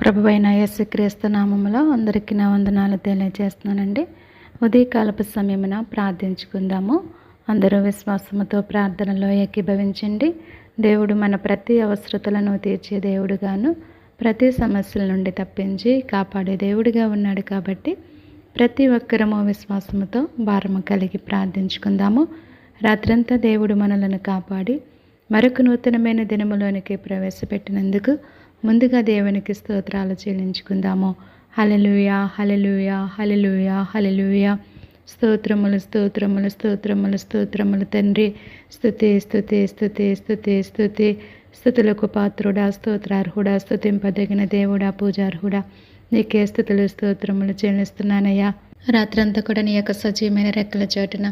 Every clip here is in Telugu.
ప్రభువైన యేసుక్రీస్తు నామములో అందరికీ నా వందనాలు తెలియజేస్తున్నానండి. ఉదయకాలపు సమయమున ప్రార్థించుకుందాము. అందరూ విశ్వాసముతో ప్రార్థనలో ఏకీభవించండి. దేవుడు మన ప్రతి అవసరతలను తీర్చే దేవుడుగాను ప్రతి సమస్యల నుండి తప్పించి కాపాడే దేవుడిగా ఉన్నాడు కాబట్టి ప్రతి ఒక్కరము విశ్వాసముతో భారము కలిగి ప్రార్థించుకుందాము. రాత్రంతా దేవుడు మనలను కాపాడి మరొక నూతనమైన దినములోనికి ప్రవేశపెట్టినందుకు ముందుగా దేవునికి స్తోత్రాలు చెల్లించుకుందాము. హలలుయ హలలుయ హలలుయ హలలుయ స్తోత్రములు స్తోత్రములు స్తోత్రములు స్తోత్రములు తండ్రి. స్థుతి స్థుతి స్థుతి స్థుతి స్థుతి స్థుతులకు పాత్రుడా స్తోత్రార్హుడా స్థుతింపదగిన దేవుడా పూజార్హుడా. నీకే స్థుతులు స్తోత్రములు చెల్లిస్తున్నానయ్యా. రాత్రంతా కూడా నీ యొక్క సజీవమైన రెక్కల చోటున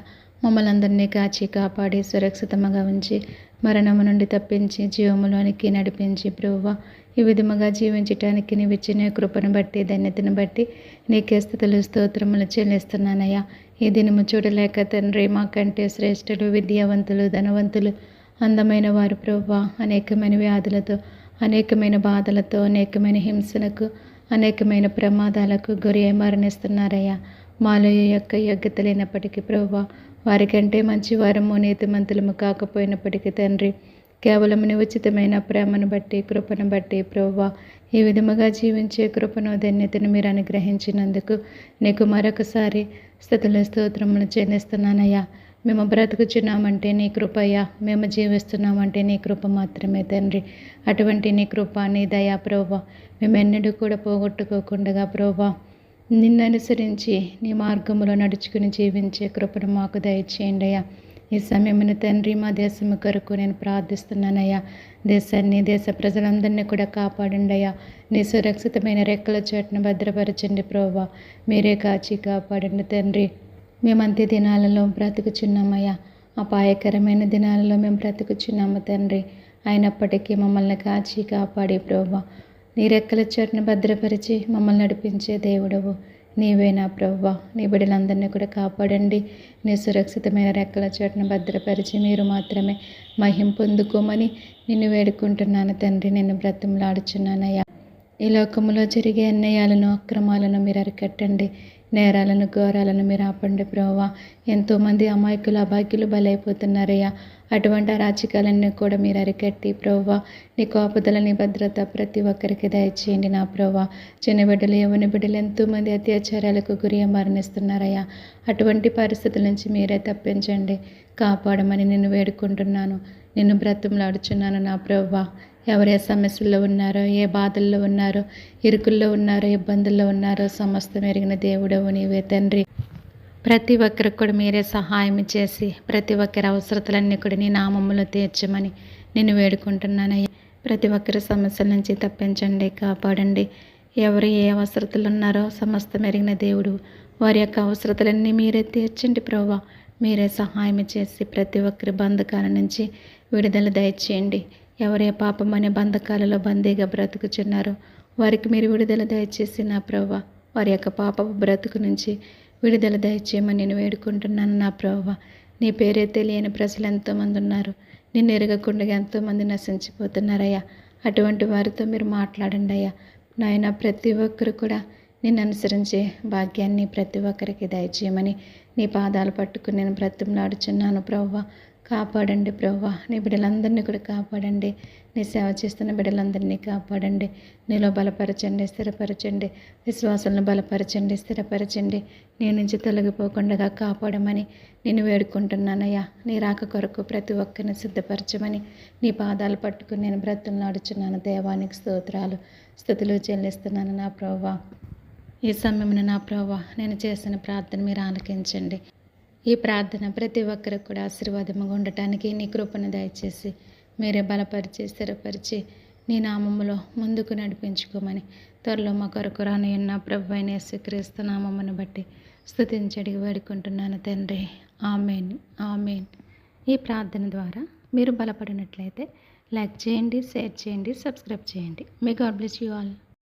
మమ్మల్ని అందరినీ కాచి కాపాడి సురక్షితంగా ఉంచి మరణము నుండి తప్పించి జీవములోనికి నడిపించి ప్రభువ ఈ విధముగా జీవించటానికి నీవు ఇచ్చిన కృపను బట్టి ధన్యతను బట్టి నీకే స్థితులు స్తోత్రములు చెల్లిస్తున్నానయ్యా. ఈ దినము చూడలేక తండ్రి మాకంటే శ్రేష్ఠులు విద్యావంతులు ధనవంతులు అందమైన వారు ప్రభువ అనేకమైన వ్యాధులతో అనేకమైన బాధలతో అనేకమైన హింసలకు అనేకమైన ప్రమాదాలకు గురి మరణిస్తున్నారయ్యా. మాలో యొక్క యోగ్యత లేనప్పటికీ ప్రభు వారికంటే మంచి వారము నీతిమంతులము కాకపోయినప్పటికీ తండ్రి కేవలం ఉచితమైన ప్రేమను బట్టి కృపను బట్టి ప్రభు ఈ విధముగా జీవించే కృపను ధన్యతను మీరు అనుగ్రహించినందుకు నీకు మరొకసారి స్థితుల స్తోత్రములు చెల్లిస్తున్నానయ్యా. మేము బ్రతుకుచున్నామంటే నీ కృపయ్యా మేము జీవిస్తున్నామంటే నీ కృప మాత్రమే తండ్రి. అటువంటి నీ కృప నీ దయా ప్రభా మేమెన్నడూ కూడా పోగొట్టుకోకుండా ప్రభా నిన్ననుసరించి నీ మార్గంలో నడుచుకుని జీవించే కృపను మాకు దయచేయండి అయ్యా ఈ సమయమున తండ్రి మా దేశము కొరకు నేను ప్రార్థిస్తున్నానయ్యా. దేశాన్ని దేశ ప్రజలందరినీ కూడా కాపాడండి అయ్యా నీ సురక్షితమైన రెక్కల చోటును భద్రపరచండి ప్రోవా మీరే కాచి కాపాడండి తండ్రి. మేము దినాలలో బ్రతుకుచున్నామయ్యా. అపాయకరమైన దినాలలో మేము బ్రతుకుచున్నాము తండ్రి. అయినప్పటికీ మమ్మల్ని కాచి కాపాడి ప్రోవా నీ రెక్కల చోటును భద్రపరిచి మమ్మల్ని నడిపించే దేవుడవు. నీవే నా ప్రవ్వ. నీ బిడ్డలందరినీ కూడా కాపాడండి. నీ సురక్షితమైన రెక్కల చోటును భద్రపరిచి మీరు మాత్రమే మహిం పొందుకోమని నిన్ను వేడుకుంటున్నాను తండ్రి. నిన్ను బ్రతంలాడుచున్నానయ్యా ఈ లోకంలో జరిగే అన్యాయాలను అక్రమాలను మీరు అరికట్టండి. నేరాలను ఘోరాలను మీరు ఆపండి ప్రోవా ఎంతోమంది అమాయకులు అభాగ్యులు బలైపోతున్నారయ్యా. అటువంటి అరాచకాలన్నీ కూడా మీరు అరికట్టి ప్రోవా నీ కోపదల నీ భద్రత ప్రతి ఒక్కరికి దయచేయండి నా ప్రోవా చిన్న బిడ్డలు యవని బిడ్డలు ఎంతోమంది అత్యాచారాలకు గురి మరణిస్తున్నారయ్యా. అటువంటి పరిస్థితుల నుంచి మీరే తప్పించండి. కాపాడమని నిన్ను వేడుకుంటున్నాను. నిన్ను బ్రతంలాడుచున్నాను నా ప్రవ్వా. ఎవరు ఏ సమస్యల్లో ఉన్నారో ఏ బాధల్లో ఉన్నారో ఇరుకుల్లో ఉన్నారో ఇబ్బందుల్లో ఉన్నారో సమస్తం ఎరిగిన దేవుడవు నీవే తండ్రి. ప్రతి ఒక్కరికి కూడా మీరే సహాయం చేసి ప్రతి ఒక్కరి అవసరతలన్నీ కూడా నీ నామములో తీర్చమని నేను వేడుకుంటున్నానయ్యా. ప్రతి ఒక్కరి సమస్యల నుంచి తప్పించండి కాపాడండి. ఎవరు ఏ అవసరతలు ఉన్నారో సమస్త మెరిగిన దేవుడు వారి యొక్క అవసరతలన్నీ మీరే తీర్చండి ప్రభా. మీరే సహాయం చేసి ప్రతి ఒక్కరి బంధకాల నుంచి విడుదల దయచేయండి. ఎవరే పాపం అనే బంధకాలలో బందీగా బ్రతుకుచున్నారు. వారికి మీరు విడుదల దయచేసి నా ప్రవ్వ వారి యొక్క పాప బ్రతుకు నుంచి విడుదల దయచేయమని నేను వేడుకుంటున్నాను నా ప్రవ్వ. నీ పేరే తెలియని ప్రజలు ఎంతోమంది ఉన్నారు. నిన్ను ఎరగకుండా ఎంతోమంది నశించిపోతున్నారయ్యా. అటువంటి వారితో మీరు మాట్లాడండి అయ్యా. నాయన ప్రతి ఒక్కరు కూడా నిన్ను అనుసరించే భాగ్యాన్ని ప్రతి ఒక్కరికి దయచేయమని నీ పాదాలు పట్టుకుని నేను బ్రతిమలాడుచున్నాను ప్రవ్వ. కాపాడండి ప్రవ్వ. నీ బిడ్డలందరినీ కూడా కాపాడండి. నీ సేవ చేస్తున్న బిడ్డలందరినీ కాపాడండి. నీలో బలపరచండి స్థిరపరచండి. విశ్వాసాలను బలపరచండి స్థిరపరచండి. నీ నుంచి తొలగిపోకుండా కాపాడమని నేను వేడుకుంటున్నానయ్యా. నీ రాక కొరకు ప్రతి ఒక్కరిని సిద్ధపరచమని నీ పాదాలు పట్టుకుని నేను బ్రతులు దేవానికి స్తోత్రాలు. స్థుతులు చెల్లిస్తున్నాను నా ప్రవ్వ. ఈ సమయంలో నా ప్రభా నేను చేసిన ప్రార్థన మీరు ఆలకించండి. ఈ ప్రార్థన ప్రతి ఒక్కరికి కూడా ఆశీర్వాదముగా ఉండటానికి నీ కృపను దయచేసి మీరే బలపరిచి స్థిరపరిచి నీ నామములో ముందుకు నడిపించుకోమని త్వరలో మా కొరకు రానియన్న ప్రభు అయిన యేసుక్రీస్తు నామమును బట్టి స్థుతించడి వేడుకుంటున్నాను తండ్రి. ఆమెన్. ఆమెన్. ఈ ప్రార్థన ద్వారా మీరు బలపడినట్లయితే లైక్ చేయండి షేర్ చేయండి సబ్స్క్రైబ్ చేయండి. మీ గాడ్ బ్లెస్ యూ ఆల్